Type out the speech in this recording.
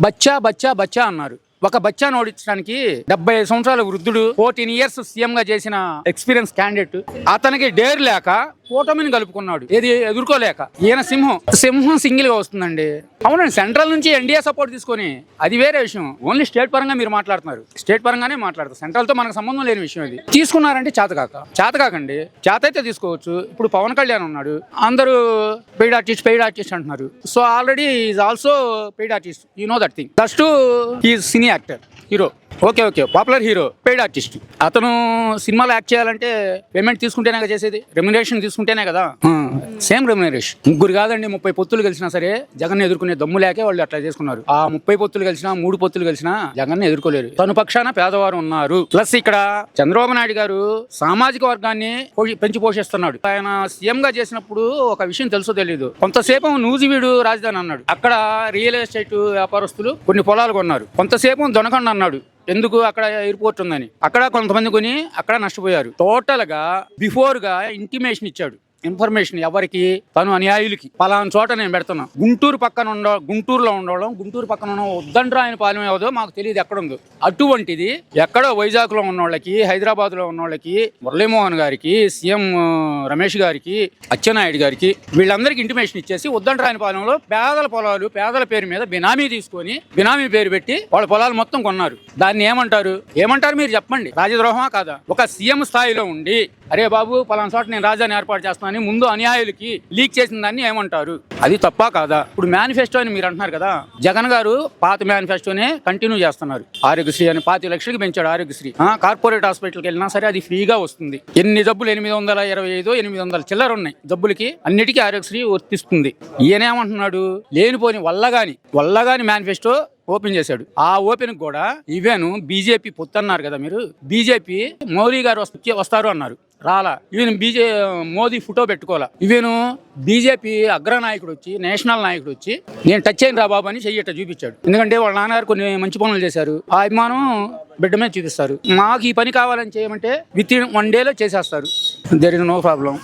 బచ్చా బచ్చా బచ్చా అన్నారు. ఒక బచ్చాను ఓడించడానికి డెబ్బై ఐదు సంవత్సరాల వృద్ధుడు ఫోర్టీన్ ఇయర్స్ సీఎం గా చేసిన ఎక్స్పీరియన్స్ క్యాండిడేట్. అతనికి డేర్ లేక కూటమిని కలుపుకున్నాడు. ఏది ఎదుర్కోలేక. ఈయన సింహం సింహం సింగిల్గా వస్తుందండి. అవునండి సెంట్రల్ నుంచి ఎన్డీఏ సపోర్ట్ తీసుకొని అది వేరే విషయం. ఓన్లీ స్టేట్ పరంగా మీరు మాట్లాడుతున్నారు. స్టేట్ పరంగానే మాట్లాడతారు. సెంట్రల్తో మనకు సంబంధం లేని విషయం ఇది తీసుకున్నారంటే చేతకాక చేతకాకండి చేత అయితే తీసుకోవచ్చు. ఇప్పుడు పవన్ కళ్యాణ్ ఉన్నాడు. అందరూ పెయిడ్ ఆర్టిస్ట్ పెయిడ్ ఆర్టిస్ట్ అంటున్నారు. So already is also paid artist you know that thing first ఈ cine actor hero okay okay popular hero paid artist అతను సినిమాలో యాక్ట్ చేయాలంటే పేమెంట్ తీసుకుంటేనే కదా చేసేది? రెమ్యునరేషన్ తీసుకుంటేనే కదా? సేమ్ రెమ్యునరేషన్ ముగ్గురు కాదండి ముప్పై పొత్తులు కలిసినా సరే జగన్ ఎదుర్కొనే దమ్ము లేకే వాళ్ళు అట్లా చేసుకున్నారు. ఆ ముప్పై పొత్తులు కలిసినా మూడు పొత్తులు కలిసినా జగన్ ఎదుర్కోలేరు. తను పక్షాన పేదవారు ఉన్నారు. ప్లస్ ఇక్కడ చంద్రబాబు నాయుడు గారు సామాజిక వర్గాన్ని పోషి- పెంచి పోషిస్తున్నాడు. ఆయన సీఎం గా చేసినప్పుడు ఒక విషయం తెలుసో తెలియదు కొంతసేపు నూజివీడు రాజధాని అన్నాడు. అక్కడ రియల్ ఎస్టేట్ వ్యాపారస్తులు కొన్ని పొలాలు కొన్నారు. కొంతసేపు దొనకొండ అన్నాడు. ఎందుకు అక్కడ ఎయిర్పోర్ట్ ఉందని. అక్కడ కొంతమంది కొని అక్కడ నష్టపోయారు. టోటల్గా బిఫోర్గా ఇంటిమేషన్ ఇచ్చాడు. ఇన్ఫర్మేషన్ ఎవరికి? తను అన్యాయులకి. పలానా చోట నేను పెడుతున్నా. గుంటూరు పక్కన ఉండ గుంటూరులో ఉండడం గుంటూరు పక్కన ఉన్న ఉద్దండ్రా ఆయన పాలెం ఏదో మాకు తెలియదు ఎక్కడ ఉందో అటువంటిది ఎక్కడో వైజాగ్లో ఉన్నోళ్ళకి ఉన్న వాళ్ళకి హైదరాబాద్లో ఉన్న వాళ్ళకి మురళీమోహన్ గారికి సీఎం రమేష్ గారికి అచ్చెన్నాయుడు గారికి వీళ్ళందరికీ ఇంటిమేషన్ ఇచ్చేసి ఉద్దండ్రాయన పాలెంలో పేదల పొలాలు పేదల పేరు మీద బినామీ తీసుకొని బినామీ పేరు పెట్టి వాళ్ళ పొలాలు మొత్తం కొన్నారు. దాన్ని ఏమంటారు? ఏమంటారు మీరు చెప్పండి. రాజద్రోహమా కాదా? ఒక సీఎం స్థాయిలో ఉండి అరే బాబు పలానా చోట నేను రాజధాని ఏర్పాటు చేస్తాను అని ముందు అన్యాయులకి లీక్ చేసిన దాన్ని ఏమంటారు? అది తప్ప కాదా? ఇప్పుడు మేనిఫెస్టో అని మీరు అంటున్నారు కదా జగన్ గారు పాత మేనిఫెస్టోనే కంటిన్యూ చేస్తున్నారు. ఆరోగ్యశ్రీ అని పాతి లక్షలకు పెంచాడు ఆరోగ్యశ్రీ. కార్పొరేట్ హాస్పిటల్కి వెళ్ళినా సరే అది ఫ్రీగా వస్తుంది. ఎన్ని జబ్బులు? ఎనిమిది వందల ఇరవై ఐదు ఎనిమిది వందల చిల్లర ఉన్నాయి. జబ్బులకి అన్నిటికీ ఆరోగ్యశ్రీ వర్తిస్తుంది. ఈయనేమంటున్నాడు? లేనిపోని వల్లగాని వల్లగాని మేనిఫెస్టో ఓపెన్ చేశాడు. ఆ ఓపెన్ కూడా ఈవెన్ బీజేపీ పొత్తు అన్నారు కదా మీరు బీజేపీ మోదీ గారు వస్త- వస్తారు అన్నారు. రాలా. ఈవెన్ బీజే మోదీ ఫోటో పెట్టుకోవాలా. ఈవెను బీజేపీ అగ్రనాయకుడు వచ్చి నేషనల్ నాయకుడు వచ్చి నేను టచ్ అయిన రా బాబు అని చెయ్యట చూపించాడు. ఎందుకంటే వాళ్ళ నాన్నగారు కొన్ని మంచి పనులు చేశారు. ఆ అభిమానం బిడ్డ మీద చూపిస్తారు. మాకు ఈ పని కావాలని చేయమంటే విత్ ఇన్ వన్ డేలో చేసేస్తారు. There is no problem